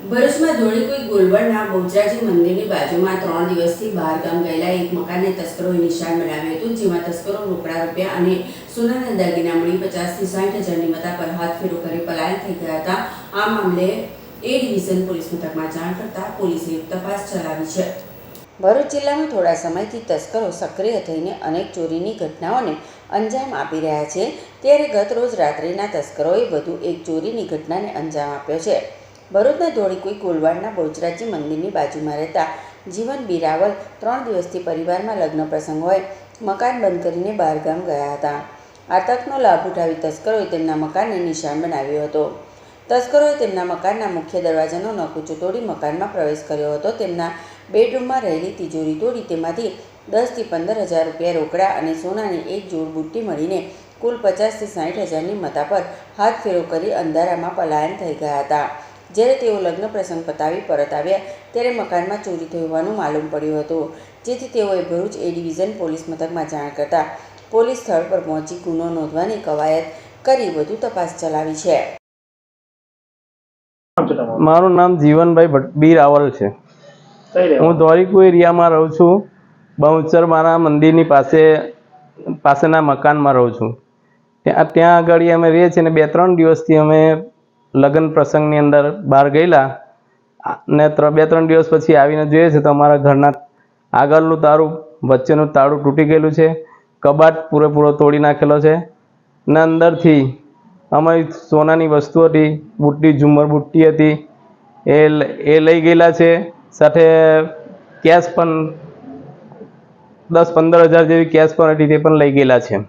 ભરૂચમાં ધોળીકુઈ ગોલવડના બહુચરાજી મંદિરની બાજુમાં ત્રણ દિવસથી બહાર ગામ ગયેલા એક મકાનને તસ્કરોએ નિશાન બનાવ્યું હતું, જેમાં તસ્કરો રોકડા રૂપિયા અને સોનાના દાગીના મળી પચાસથી સાઠ હજારની મતા પર હાથ ફેરો કરી પલાયન થઈ ગયા હતા. આ મામલે એ ડિવિઝન પોલીસ મથકમાં જાણ કરતા પોલીસે તપાસ ચલાવી છે. ભરૂચ જિલ્લામાં થોડા સમયથી તસ્કરો સક્રિય થઈને અનેક ચોરીની ઘટનાઓને અંજામ આપી રહ્યા છે. ત્યારે ગત રોજ રાત્રિના તસ્કરોએ વધુ એક ચોરીની ઘટનાને અંજામ આપ્યો છે. ભરૂચના ધોળીકુઈ કોલવાડના બહુચરાજી મંદિરની બાજુમાં રહેતા જીવન બિરાવલ ત્રણ દિવસથી પરિવારમાં લગ્ન પ્રસંગ હોય, મકાન બંધ કરીને બહારગામ ગયા હતા. આ તકનો લાભ ઉઠાવી તસ્કરોએ તેમના મકાનને નિશાન બનાવ્યો હતો. તસ્કરોએ તેમના મકાનના મુખ્ય દરવાજાનો નકુચો તોડી મકાનમાં પ્રવેશ કર્યો હતો. તેમના બેડરૂમમાં રહેલી તિજોરી તોડી તેમાંથી દસથી પંદર હજાર રૂપિયા રોકડા અને સોનાની એક જોડ બુટ્ટી મળીને કુલ પચાસથી સાઠ હજારની મતા પર હાથ ફેરો કરી અંધારામાં પલાયન થઈ ગયા હતા. જ્યારે તેઓ લગ્ન પ્રસંગ પતાવી પરત આવ્યા ત્યારે મકાનમાં ચોરી થઈ હોવાનું માલુમ પડ્યું હતું. જેથી તેઓએ ભરૂચ એ ડિવિઝન પોલીસ મથકમાં જાણ કરતા પોલીસ સ્થળ પર પહોંચી ગુનો નોંધવાની કવાયત કરી વધુ તપાસ ચલાવી છે. મારું નામ જીવનભાઈ ભટ્ટ બી રાવલ છે. હું ધોરીકુ એરિયામાં રહું છું. બહુચર મારા મંદિરની પાસે પાસેના મકાનમાં રહું છું. ત્યાં ત્યાં આગળ અમે રહીએ છીએ અને બે ત્રણ દિવસથી અમે લગ્ન પ્રસંગની અંદર બહાર ગયેલા, ને ત્રણ બે ત્રણ દિવસ પછી આવીને જોઈએ છે તો અમારા ઘરના આગળનું તારું, વચ્ચેનું તાળું તૂટી ગયેલું છે, કબાટ પૂરેપૂરો તોડી નાખેલો છે, ને અંદરથી અમારી સોનાની વસ્તુ હતી, બુટ્ટી, ઝુમ્મર બુટ્ટી હતી, એ એ લઈ ગયેલા છે, સાથે કેશ પણ દસ પંદર હજાર જેવી કેશ પણ હતી તે પણ લઈ ગયેલા છે.